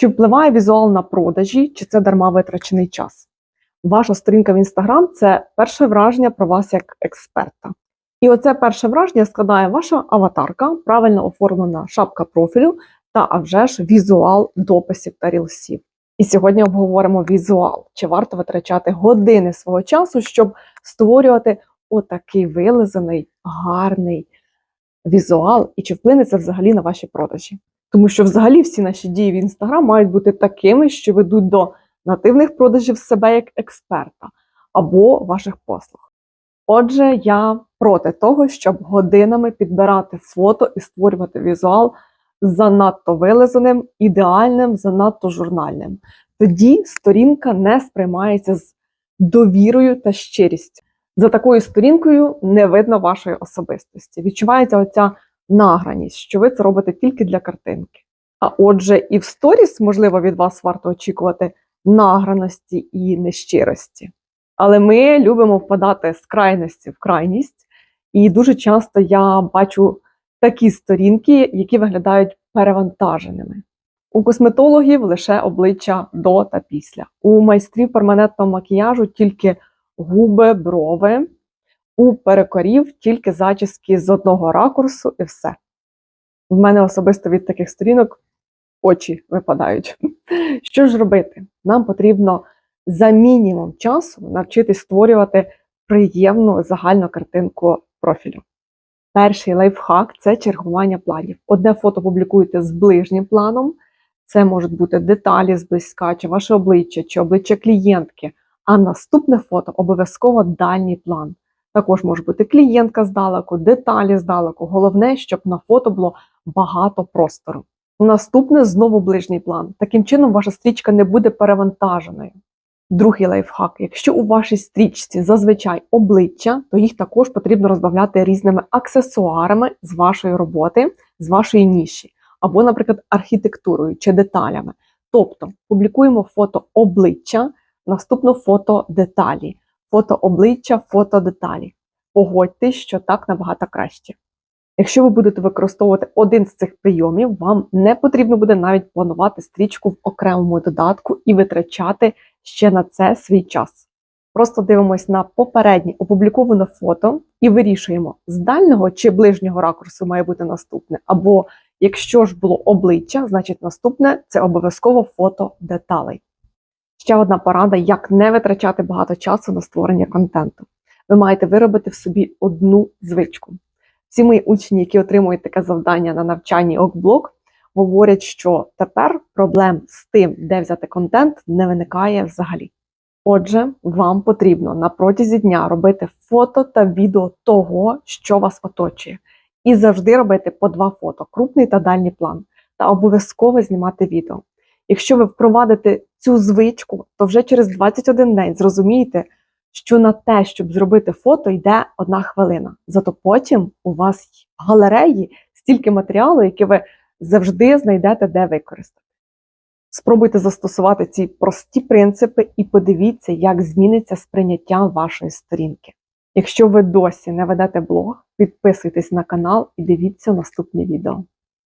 Чи впливає візуал на продажі, чи це дарма витрачений час? Ваша сторінка в Інстаграм це перше враження про вас як експерта. І оце перше враження складає ваша аватарка, правильно оформлена шапка профілю та а вже ж візуал дописів та рілсів. І сьогодні обговоримо візуал. Чи варто витрачати години свого часу, щоб створювати отакий вилизаний, гарний візуал, і чи вплине це взагалі на ваші продажі? Тому що взагалі всі наші дії в Інстаграм мають бути такими, що ведуть до нативних продажів себе як експерта або ваших послуг. Отже, я проти того, щоб годинами підбирати фото і створювати візуал занадто вилизаним, ідеальним, занадто журнальним. Тоді сторінка не сприймається з довірою та щирістю. За такою сторінкою не видно вашої особистості. Відчувається оця награність, що ви це робите тільки для картинки. А отже, і в сторіс, можливо, від вас варто очікувати награності і нещирості. Але ми любимо впадати з крайності в крайність, і дуже часто я бачу такі сторінки, які виглядають перевантаженими. У косметологів лише обличчя до та після. У майстрів перманентного макіяжу тільки губи, брови, у перекорів тільки зачіски з одного ракурсу і все. В мене особисто від таких сторінок очі випадають. Що ж робити? Нам потрібно за мінімум часу навчитись створювати приємну загальну картинку профілю. Перший лайфхак це чергування планів. Одне фото публікуєте з ближнім планом, це можуть бути деталі зблизька, чи ваше обличчя, чи обличчя клієнтки. А наступне фото обов'язково дальній план. Також може бути клієнтка здалеку, деталі здалеку. Головне, щоб на фото було багато простору. Наступне знову ближній план. Таким чином, ваша стрічка не буде перевантаженою. Другий лайфхак: якщо у вашій стрічці зазвичай обличчя, то їх також потрібно розбавляти різними аксесуарами з вашої роботи, з вашої ніші, або, наприклад, архітектурою чи деталями. Тобто публікуємо фото обличчя, наступно фото деталі, фото обличчя, фото деталі. Погодьтесь, що так набагато краще. Якщо ви будете використовувати один з цих прийомів, вам не потрібно буде навіть планувати стрічку в окремому додатку і витрачати ще на це свій час. Просто дивимось на попереднє опубліковане фото і вирішуємо, з дальнього чи ближнього ракурсу має бути наступне. Або якщо ж було обличчя, значить наступне це обов'язково фото деталей. Ще одна порада, як не витрачати багато часу на створення контенту. Ви маєте виробити в собі одну звичку. Всі мої учні, які отримують таке завдання на навчанні Окблок, говорять, що тепер проблем з тим, де взяти контент, не виникає взагалі. Отже, вам потрібно на протязі дня робити фото та відео того, що вас оточує, і завжди робити по два фото крупний та дальній план, та обов'язково знімати відео. Якщо ви впровадите цю звичку, то вже через 21 день зрозумієте, що на те, щоб зробити фото, йде одна хвилина. Зато потім у вас в галереї стільки матеріалу, який ви завжди знайдете, де використати. Спробуйте застосувати ці прості принципи і подивіться, як зміниться сприйняття вашої сторінки. Якщо ви досі не ведете блог, підписуйтесь на канал і дивіться наступні відео.